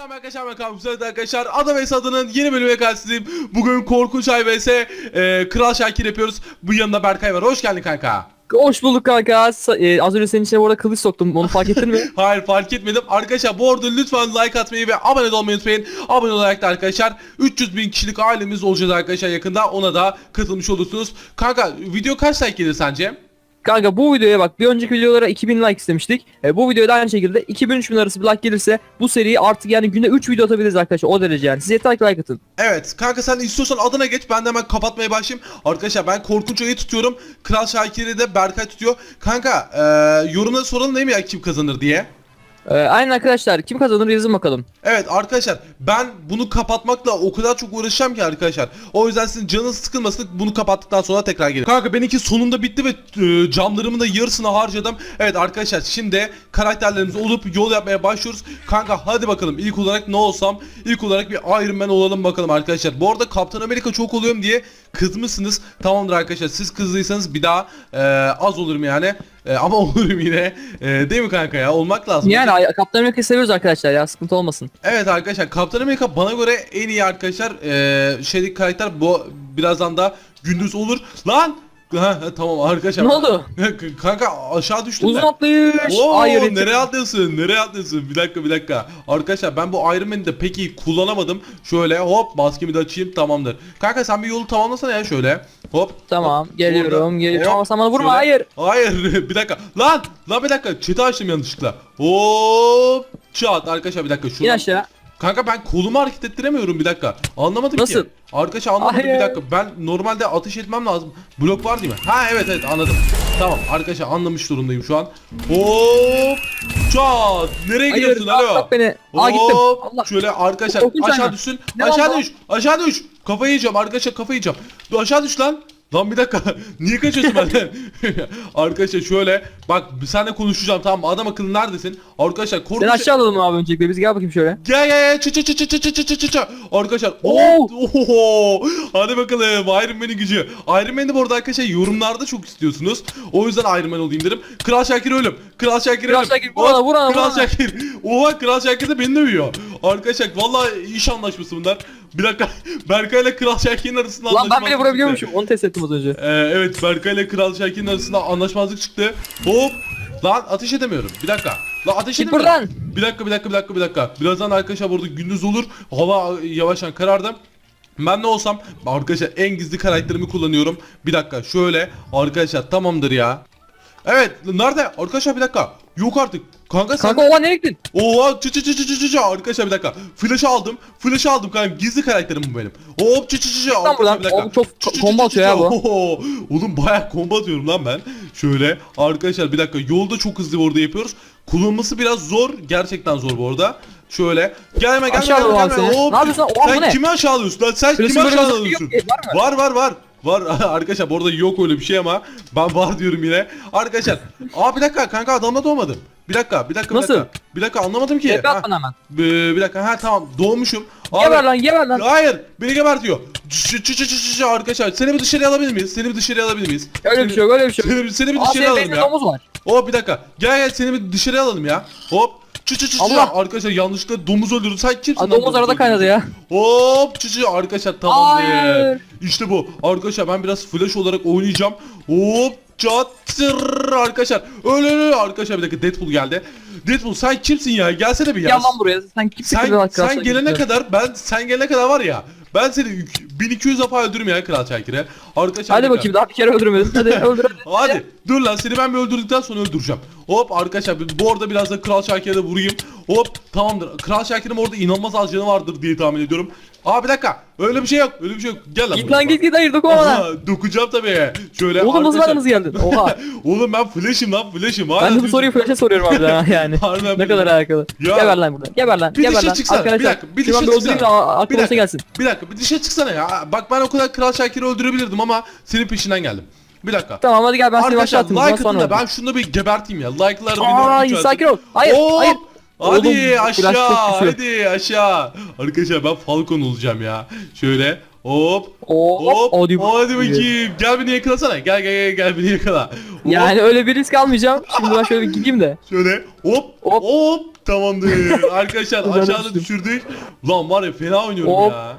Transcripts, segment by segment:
Selam arkadaşlar ben Müsait arkadaşlar. Adam Esad'ın yeni bölümüne karşınızdayım. Bugün Korkunç vs e, Kral Şakir yapıyoruz. Bu yanında Berkay var. Hoş geldin kanka. Hoş bulduk kanka. Sa- e, az önce senin içine bu arada kılıç soktum. Onu fark ettin mi? Hayır fark etmedim. Arkadaşlar bu arada lütfen like atmayı ve abone olmayı unutmayın. Abone olarak da arkadaşlar 300 bin kişilik ailemiz olacağız arkadaşlar yakında. Ona da katılmış olursunuz. Kanka video kaç like gelir sence? Kanka bu videoya bak bir önceki videolara 2000 like istemiştik. E, bu videoya da aynı şekilde 2000-3000 arası bir like gelirse bu seriyi artık yani günde 3 video atabiliriz arkadaşlar. O derece yani. Siz yeter ki like atın. Evet kanka sen istiyorsan adına geç ben de hemen kapatmaya başlayayım Arkadaşlar ben Korkunç Ay'ı tutuyorum Kral Şakir'i de Berkay tutuyor Kanka e, yorumlara soralım değil mi ya kim kazanır diye E, aynen arkadaşlar. Kim kazanır yazın bakalım. Evet arkadaşlar ben bunu kapatmakla o kadar çok uğraşacağım ki arkadaşlar. O yüzden sizin canınız sıkılmasın bunu kapattıktan sonra tekrar gelin. Kanka benimki sonunda bitti ve e, camlarımın da yarısını harcadım. Evet arkadaşlar şimdi karakterlerimiz olup yol yapmaya başlıyoruz. Kanka hadi bakalım ilk olarak ne olsam ilk olarak bir Iron Man olalım bakalım arkadaşlar. Bu arada Kaptan Amerika çok oluyorum diye kızmışsınız. Tamamdır arkadaşlar siz kızdıysanız bir daha e, az olurum yani. E, ama olurum yine. E, değil mi kanka ya olmak lazım. Yani ay- Kaptan Amerika'yı seviyoruz arkadaşlar ya. Sıkıntı olmasın. Evet arkadaşlar Kaptan Amerika bana göre en iyi arkadaşlar ee, şeydeki karakter bu birazdan da gündüz olur. Lan! Ha, ha, tamam arkadaşlar. Ne oldu? Kanka aşağı düştüm Uzun ben. atlayış. Oo, Hayır. nereye atlıyorsun? Nereye atlıyorsun? Bir dakika bir dakika. Arkadaşlar ben bu Iron Man'i de pek iyi kullanamadım. Şöyle hop maskemi de açayım tamamdır. Kanka sen bir yolu tamamlasana ya şöyle. Hop. Tamam hop, geliyorum geliyorum ama sen bana vurma şöyle. hayır. Hayır bir dakika. Lan! Lan bir dakika. Çete açtım yanlışlıkla. Hop! Çat arkadaşlar bir dakika. İn Şuradan aşağı. Kanka ben kolumu hareket ettiremiyorum bir dakika. Anlamadım Nasıl? ki. Arkadaşlar anlamadım Hayır. bir dakika. Ben normalde ateş etmem lazım. Blok var değil mi? Ha evet evet anladım. Tamam arkadaşlar anlamış durumdayım şu an. Hop! Çat! Nereye Hayır. gidiyorsun alo? bak beni. Aa gittim. Hop! Allah. Şöyle arkadaşlar Korkunç aşağı hayvan. düşsün. Ne aşağı düş. Aşağı düş. Kafayı yiyeceğim arkadaşlar kafayı yiyeceğim. Dur aşağı düş lan. Lan bir dakika. Niye kaçıyorsun benden? arkadaşlar şöyle bak bir seninle konuşacağım tamam mı? Adam akıllı neredesin? Arkadaşlar korkunç Seni aşağı alalım abi öncelikle. Biz gel bakayım şöyle. Gel gel gel çı çı çı çı çı çı çı çı çı Arkadaşlar Oo. Oho Hadi bakalım Iron Man'in gücü Iron Man'i bu arada arkadaşlar yorumlarda çok istiyorsunuz O yüzden Iron Man olayım dedim Kral Şakir ölüm Kral Şakir Kral Şakir, vur ona, vur ona, vur Kral ona. Şakir Oha Kral Şakir de beni dövüyor Arkadaşlar vallahi iş anlaşması bunlar Bir dakika Berkay ile Kral Şakir'in arasında Lan ben bile vurabiliyormuşum. Onu test ettim az önce. Ee, evet Berkay ile Kral Şakir'in arasında anlaşmazlık çıktı Hop Lan ateş edemiyorum bir dakika Lan ateş Git edemiyorum buradan. bir dakika bir dakika bir dakika bir dakika. Birazdan arkadaşlar burada gündüz olur. Hava yavaştan karardı. Ben ne olsam arkadaşlar en gizli karakterimi kullanıyorum. Bir dakika şöyle arkadaşlar tamamdır ya. Evet nerede? Arkadaşlar bir dakika. Yok artık. Kanka sen Kanka oha nereye gittin? Oha çı çı çı çı çı çı çı arkadaşlar bir dakika. Flash'ı aldım. Flash'ı aldım kanka gizli karakterim bu benim. Hop çı çı çı çı arkadaşlar buradan. Oğlum çok combo atıyor ya bu. Oho, Oğlum bayağı combo atıyorum lan ben. Şöyle arkadaşlar bir dakika yolda çok hızlı orada yapıyoruz. Kullanması biraz zor. Gerçekten zor bu arada. Şöyle gelme gelme Aşağı gelme, gelme. Hop. Ne yapıyorsun? Oha, bu Sen kimi aşağı alıyorsun lan? Sen kimi böyle aşağı bir şey alıyorsun? yok. E, var? Var var var. Arkadaşlar bu arada yok öyle bir şey ama ben var diyorum yine. Arkadaşlar aa bir dakika kanka adamla doğmadım. Bir dakika bir dakika bir Nasıl? dakika. Bir dakika anlamadım ki. Tepe Ha, at bana hemen. bir, bir dakika ha tamam doğmuşum. Abi- Geber lan geber lan. Hayır beni gebertiyor. Çı çı çı çı çı çı arkadaşlar seni bir dışarıya alabilir miyiz? Seni bir dışarıya alabilir miyiz? Öyle bir şey yok öyle bir şey yok. Seni, bir- seni bir Aa dışarıya senin alalım beyninde ya. domuz var. Hop bir dakika. Gel gel seni bir dışarıya alalım ya. Hop. Çı çı çı çı. Allah. Arkadaşlar yanlışlıkla domuz öldürdün. Sen kimsin? Aa, lan domuz arada öldürdün? kaynadı ya. Hop çı çı arkadaşlar tamamdır. Hayır. İşte bu. Arkadaşlar ben biraz flash olarak oynayacağım. Hop çat tır arkadaşlar. Öyle öyle arkadaşlar bir dakika Deadpool geldi. Deadpool sen kimsin ya? Gelsene bir ya. Gel lan buraya. Sen kimsin Sen, sen gelene kadar ben sen gelene kadar var ya ben seni ük- 1200 defa öldürürüm ya Kral Şakir'e. Arkadaşlar Hadi bakayım daha bir kere öldürmedin. Hadi öldür hadi. Hadi dur lan seni ben bir öldürdükten sonra öldüreceğim. Hop arkadaşlar bu arada biraz da Kral Şakir'e de vurayım. Hop tamamdır. Kral Şakir'in orada inanılmaz az canı vardır diye tahmin ediyorum. Aa bir dakika. Öyle bir şey yok. Öyle bir şey yok. Gel lan. Git buraya lan git git hayır dokunma bana. Aha, tabii. Şöyle Oğlum nasıl arkadaşlar- bana geldin? Oha. Oğlum ben flash'im lan flash'im. Ben de bu soruyu flash'e soruyorum abi ya yani. Harbiden ne kadar alakalı. Ya. Geber lan buradan. Geber lan. Bir Geber dışarı lan. çıksana, bir Arkadaşlar. dakika, bir dışarı bir öldüreyim de çıksana. a- Bir dakika. gelsin. Bir dakika bir dışarı çıksana ya. Bak ben o kadar Kral Şakir'i öldürebilirdim ama senin peşinden geldim. Bir dakika. Tamam hadi gel ben seni Arkadaşlar aşağı atayım. like atın da ben şunu bir geberteyim ya. Like'lar beni Aa yükseltin. sakin ol. Hayır Hop! hayır. Hadi Oğlum, flash aşağı çok hadi aşağı. Arkadaşlar ben Falcon olacağım ya. Şöyle hop Hop. hop Hadi, hadi bakayım. Gel beni yakalasana. Gel gel gel gel beni yakala. Hop, Yani öyle bir risk almayacağım. Şimdi ben şöyle bir gideyim de. Şöyle hop hop, Hop. Tamamdır. Arkadaşlar Güzel aşağıda düştüm. düşürdük. Lan var ya fena oynuyorum Hop. ya.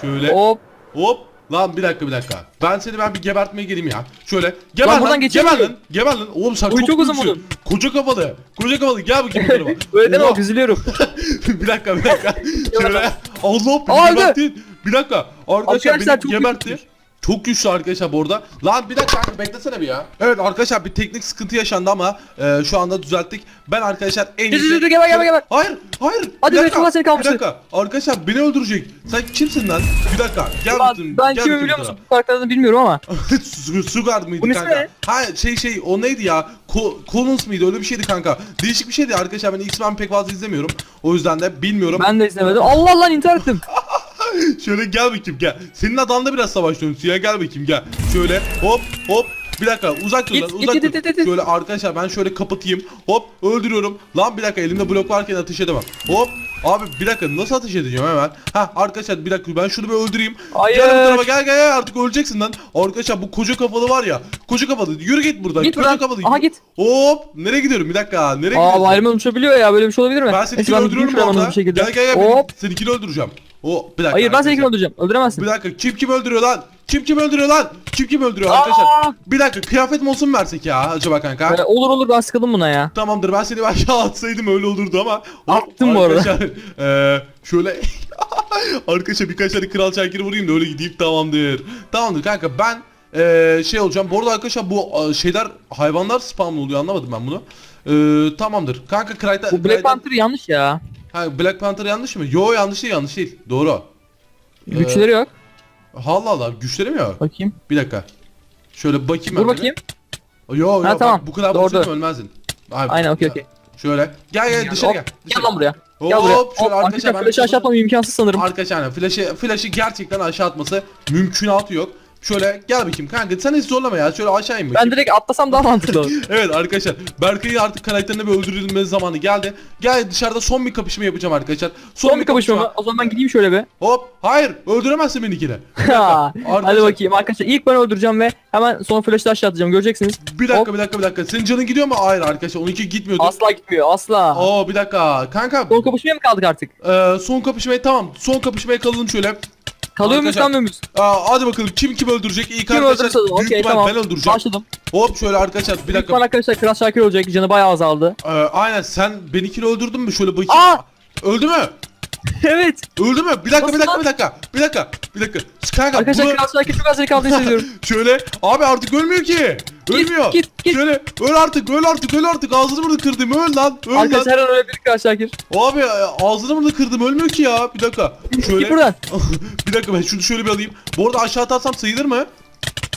Şöyle Hop. hop. Lan bir dakika bir dakika. Ben seni ben bir gebertmeye geleyim ya. Şöyle geber Lan buradan lan. Geber lan. Geber lan. Oğlum sen Oy, çok, uzun büyüksün. Koca kafalı. Koca kafalı. Gel bakayım bu tarafa. Öyle deme Oha. üzülüyorum. bir dakika bir dakika. Şöyle. Allah Aa, beni öldü. gebertti. Bir dakika. Arkadaşlar, Arkadaşlar, beni çok gebertti. güçlü. Çok güçlü arkadaşlar bu arada. Lan bir dakika kanka, beklesene bir ya. Evet arkadaşlar bir teknik sıkıntı yaşandı ama e, şu anda düzelttik. Ben arkadaşlar en Dur, iyisi... dur, dur, geber, geber, geber. Hayır hayır. Hadi bir be, dakika, şuradan seni Bir dakika. Arkadaşlar beni öldürecek. Sen kimsin lan? Bir dakika. Gel Ben, bakayım. ben gel kimi bakayım biliyor musun? Karakterden bilmiyorum ama. tarafa. Su- Sugard mıydı Bunun ismi kanka? ne? Ha şey şey o neydi ya? Ko Collins mıydı? Öyle bir şeydi kanka. Değişik bir şeydi arkadaşlar. Ben X-Men pek fazla izlemiyorum. O yüzden de bilmiyorum. Ben de izlemedim. Allah lan intihar ettim. Şöyle gel bakayım gel. Senin adanda biraz savaş dönsün ya gel bakayım gel. Şöyle hop hop. Bir dakika uzak dur lan uzak git, dur. git, git, git. Şöyle arkadaşlar ben şöyle kapatayım. Hop öldürüyorum. Lan bir dakika elimde blok varken ateş edemem. Hop. Abi bir dakika nasıl ateş edeceğim hemen. Ha arkadaşlar bir dakika ben şunu bir öldüreyim. Hayır. Gel bu tarafa gel gel gel artık öleceksin lan. Arkadaşlar bu koca kafalı var ya. Koca kafalı yürü git buradan. Git koca buradan. kafalı. Aha git. Hop nereye gidiyorum bir dakika nereye Aa gidiyorsun? Iron Man uçabiliyor ya böyle bir şey olabilir mi? Ben gideyim öldürüyorum şekilde. Gel gel gel. Hop. Hop. Seninkini öldüreceğim. O bir dakika. Hayır ben arkadaşlar. seninkini öldüreceğim. Öldüremezsin. Bir dakika kim kim öldürüyor lan? Kim kim öldürüyor lan? Kim kim öldürüyor Aa! arkadaşlar? Bir dakika kıyafet mi olsun versek ya acaba kanka? Ee, olur olur ben sıkıldım buna ya. Tamamdır ben seni aşağı atsaydım öyle olurdu ama. Attım bu arada. arkadaşlar, eee, şöyle arkadaşlar birkaç tane kral şarkını vurayım da öyle gideyim tamamdır. Tamamdır kanka ben eee, şey olacağım. Bu arada arkadaşlar bu a, şeyler hayvanlar spamlı oluyor anlamadım ben bunu. Eee, tamamdır. Kanka Krayta, Bu Black Panther yanlış ya. Ha, Black Panther yanlış mı? Yo yanlış değil yanlış değil. Doğru. Ee, Güçleri yok. Allah Allah güçleri mi yok? Bakayım. Bir dakika. Şöyle bakayım Dur ben bakayım. Yo yo Ha, bak, tamam. bu kadar Doğru, basit ölmezdin. Abi, Aynen okey okey. Şöyle. Gel gel dışarı Hop, gel. Gel Dışarı. lan buraya. Hop, Gel buraya. şöyle Hop, arkadaşlar arkadaşlar flash'ı aşağı atmam imkansız sanırım. Arkadaşlar yani flash'ı flash'ı gerçekten aşağı atması mümkünatı yok. Şöyle gel bakayım kanka sen hiç zorlama ya. Şöyle aşağı in bakayım. Ben direkt atlasam daha mantıklı olur. Evet arkadaşlar Berkay'ın artık karakterine bir öldürülme zamanı geldi. Gel dışarıda son bir kapışma yapacağım arkadaşlar. Son bir kapışma mı? O zaman ben gideyim şöyle bir. Hop hayır öldüremezsin beni ikile. Ha, Hadi Arkadaşlar- bakayım arkadaşlar ilk ben öldüreceğim ve hemen son flash'ı aşağı atacağım göreceksiniz. Bir dakika Hop. bir dakika bir dakika. Senin canın gidiyor mu? Hayır arkadaşlar onunki gitmiyordu. Asla gitmiyor asla. Oo bir dakika. Kanka Son kapışmaya mı kaldık artık? e, son kapışmaya tamam. Son kapışmaya kalalım şöyle. Kalıyor muyuz Arkadaşlar- kalmıyor muyuz? Aa, hadi bakalım kim kim öldürecek? İlk Kim arkadaşlar öldürürse büyük okey ihtimal tamam. ben öldüreceğim. Başladım. Hop şöyle arkadaşlar bir dakika. ihtimal arkadaşlar Kral Şakir olacak canı bayağı azaldı. Ee, aynen sen benimkini öldürdün mü? Şöyle bakayım. Aa! Öldü mü? evet. Öldü mü? Bir dakika bir Nasıl dakika lan? bir dakika. Bir dakika. Bir dakika. Kanka Arkadaşlar bunu... Kral Şakir çok az aldığını hissediyorum. Şöyle abi artık ölmüyor ki. Ölmüyor. git, git. Şöyle öl artık öl artık öl artık ağzını burada kırdım öl lan. Öl lan. Arkadaşlar her an ölebilir Kral Şakir. Abi e, ağzını burada kırdım ölmüyor ki ya. Bir dakika. Şöyle. Git buradan. bir dakika ben şunu şöyle bir alayım. Bu arada aşağı atarsam sayılır mı?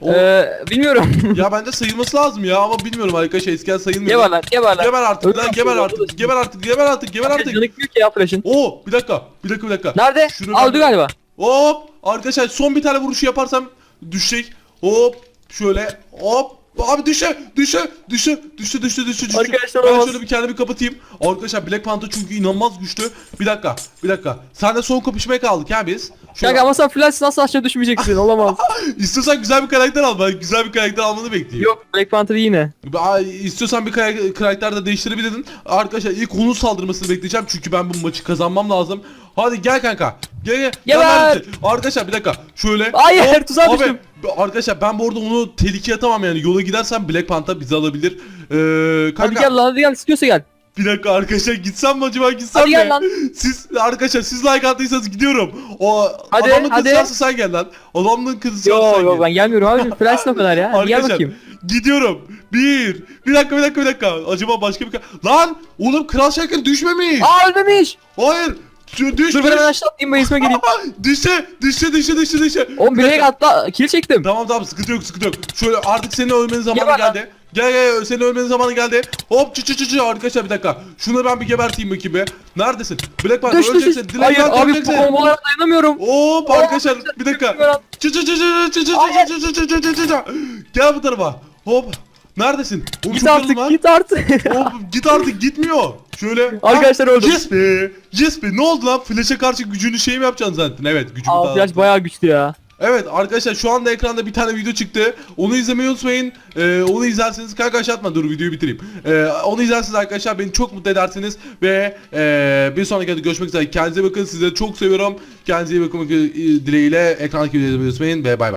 O- Ee, bilmiyorum. Ya bence sayılması lazım ya ama bilmiyorum arkadaşlar eskiden sayılmıyor. geber lan geber lan. Geber artık Öldür lan geber artık. lan. Geber artık. Geber artık. Geber artık. canı gitmiyor ki ya flash'ın. Oo bir dakika. Bir dakika bir dakika. Nerede? Şunu Aa, ben- galiba. Hop arkadaşlar son bir tane vuruşu yaparsam düşecek. Hop şöyle hop Abi düşe düşe düşe düştü düştü düştü düştü. Arkadaşlar ben olmaz. şöyle bir kendimi kapatayım. Arkadaşlar Black Panther çünkü inanılmaz güçlü. Bir dakika bir dakika. Senle son kapışmaya kaldık ya biz. Şöyle, Kanka ama sen flash'ın asla aşağı düşmeyeceksin olamaz. İstiyorsan güzel bir karakter al. Ben güzel bir karakter almanı bekleyeyim. Yok Black Panther yine. Aa, İstiyorsan bir kara- karakter de değiştirebilirdin. Arkadaşlar ilk onun saldırmasını bekleyeceğim çünkü ben bu maçı kazanmam lazım. Hadi gel kanka. Gel gel. Geber. Arkadaşlar bir dakika. Şöyle. Hayır, tuzağa abi, düştüm. Arkadaşlar ben bu arada onu tehlikeye atamam yani. Yola gidersem Black Panther bizi alabilir. Ee, kanka Hadi gel lan hadi gel istiyorsa gel. bir dakika arkadaşlar gitsem mi acaba gitsem Hadi mi? gel lan. Siz arkadaşlar siz like attıysanız gidiyorum. O Hadi, adamın hadi. kızı sen gel lan. Adamın kızı Yo sen yo gel. ben gelmiyorum abi. Flash'ın o kadar ya. Hadi gel Arkadaşlar bakayım. gidiyorum. Bir. Bir dakika bir dakika bir dakika. Acaba başka bir Lan oğlum Kral Şarkın düşmemiş. Aa ölmemiş. Hayır. Şu düş Dur düş. ben hemen aşağı atlayayım bayısma geleyim. Düşse düşse düşse düşse düşse. Oğlum bilerek atla kill çektim. Tamam tamam sıkıntı yok sıkıntı yok. Şöyle artık senin ölmenin zamanı Geber lan. geldi. Gel gel senin ölmenin zamanı geldi. Hop çı çı çı çı arkadaşlar bir dakika. Şunu ben bir geberteyim bakayım be. Neredesin? Black Panther Düş düş düş. öleceksin. Dilek Hayır Panther abi bu öleceksin. kombolara dayanamıyorum. Hop arkadaşlar bir dakika. Çı çı çı çı çı çı çı çı çı çı çı çı çı çı. Gel bu tarafa. Hop. Neredesin? Oğlum Git çok artık lan. git artık. Oğlum git artık gitmiyor. Şöyle. Arkadaşlar öldüm. Yes be. Yes be. Ne oldu lan? Flash'e karşı gücünü şey mi yapacaksın zaten? Evet gücümü Aa flash bayağı güçlü ya. Evet arkadaşlar şu anda ekranda bir tane video çıktı. Onu izlemeyi unutmayın. Ee, onu izlerseniz kanka aşağı atma dur videoyu bitireyim. Ee, onu izlerseniz arkadaşlar beni çok mutlu edersiniz. Ve ee, bir sonraki videoda görüşmek üzere. Kendinize bakın. Size çok seviyorum. Kendinize iyi bakın dileğiyle ekrandaki videoyu izlemeyi unutmayın. Ve bay bay.